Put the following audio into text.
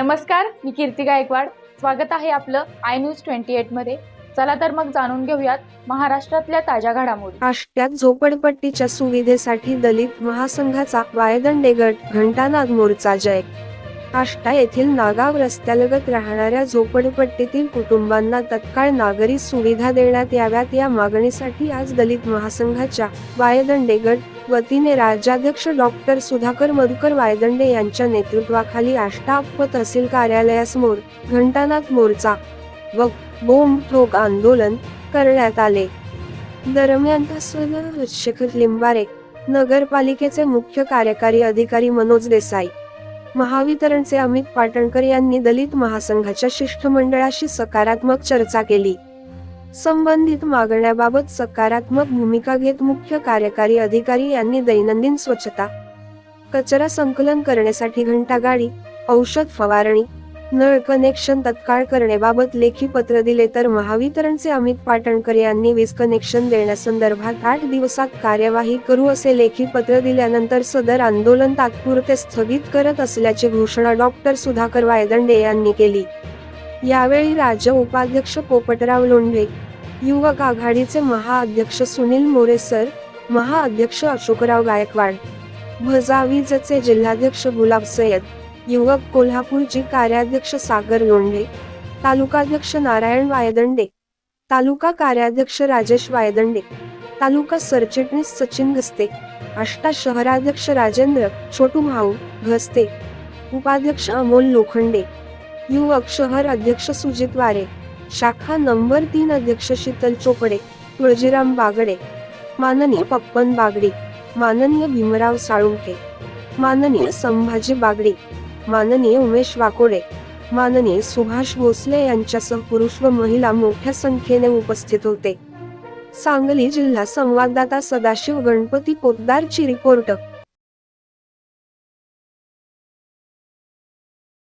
नमस्कार मी कीर्ती गायकवाड. स्वागत आहे आपलं आय न्यूज ट्वेंटी एटमध्ये. चला तर मग जाणून घेऊयात महाराष्ट्रातल्या ताज्या घडामोडी. आष्ट्यात झोपडपट्टीच्या सुविधेसाठी दलित महासंघाचा वायदंडे गट घंटानाद मोर्चा जय. आष्टा येथील नागाव रस्त्यालगत राहणाऱ्या झोपडपट्टीतील कुटुंबांना तत्काळ नागरी सुविधा देण्यात याव्यात. या मागणीसाठी आज दलित महासंघाच्या वायदंडे गट वतीने राज्याध्यक्ष डॉक्टर सुधाकर मधुकर वायदंडे यांच्या नेतृत्वाखाली आष्टा अप्प तहसील कार्यालयासमोर घंटानाथ मोर्चा व बोंब ठोक आंदोलन करण्यात आले. दरम्यान शेखर लिंबारे नगरपालिकेचे मुख्य कार्यकारी अधिकारी मनोज देसाई महावितरणचे अमित पाटणकर यांनी दलित महासंघाच्या शिष्टमंडळाशी सकारात्मक चर्चा केली. संबंधित मागण्याबाबत सकारात्मक भूमिका घेत मुख्य कार्यकारी अधिकारी यांनी दैनंदिन स्वच्छता कचरा संकलन करण्यासाठी घंटागाडी औषध फवारणी नळ कनेक्शन तत्काळ करण्याबाबत लेखी पत्र दिले तर महावितरणचे अमित पाटणकर यांनी वीज कनेक्शन देण्यासंदर्भात आठ दिवसात कार्यवाही करू असे लेखी पत्र दिल्यानंतर सदर आंदोलन तात्पुरते स्थगित करत असल्याची घोषणा डॉक्टर सुधाकर वायदंडे यांनी केली. यावेळी राज्य उपाध्यक्ष पोपटराव लोंढे युवक आघाडीचे महाअध्यक्ष सुनील मोरे सर महाअध्यक्ष अशोकराव गायकवाड भजावीजचे जिल्हाध्यक्ष गुलाब सय्यद युवक कोल्हापूरचे कार्याध्यक्ष सागर लोंढे तालुकाध्यक्ष नारायण वायदंडे तालुका कार्याध्यक्ष राजेश वायदंडे तालुका सरचिटणीस सचिन घस्ते आष्टा शहराध्यक्ष राजेंद्र छोटू भाऊ घस्ते उपाध्यक्ष अमोल लोखंडे युवक शहर अध्यक्ष सुजित वारे शाखा नंबर तीन अध्यक्ष शीतल चोपडे तुळजीराम बागडे माननीय पप्पन बागडी माननीय भीमराव साळुंके माननीय संभाजी बागडी माननीय उमेश वाकोडे माननीय सुभाष भोसले यांच्यासह पुरुष व महिला मोठ्या संख्येने उपस्थित होते. सांगली जिल्हा संवाददाता सदाशिव गणपती पोद्दारची रिपोर्ट.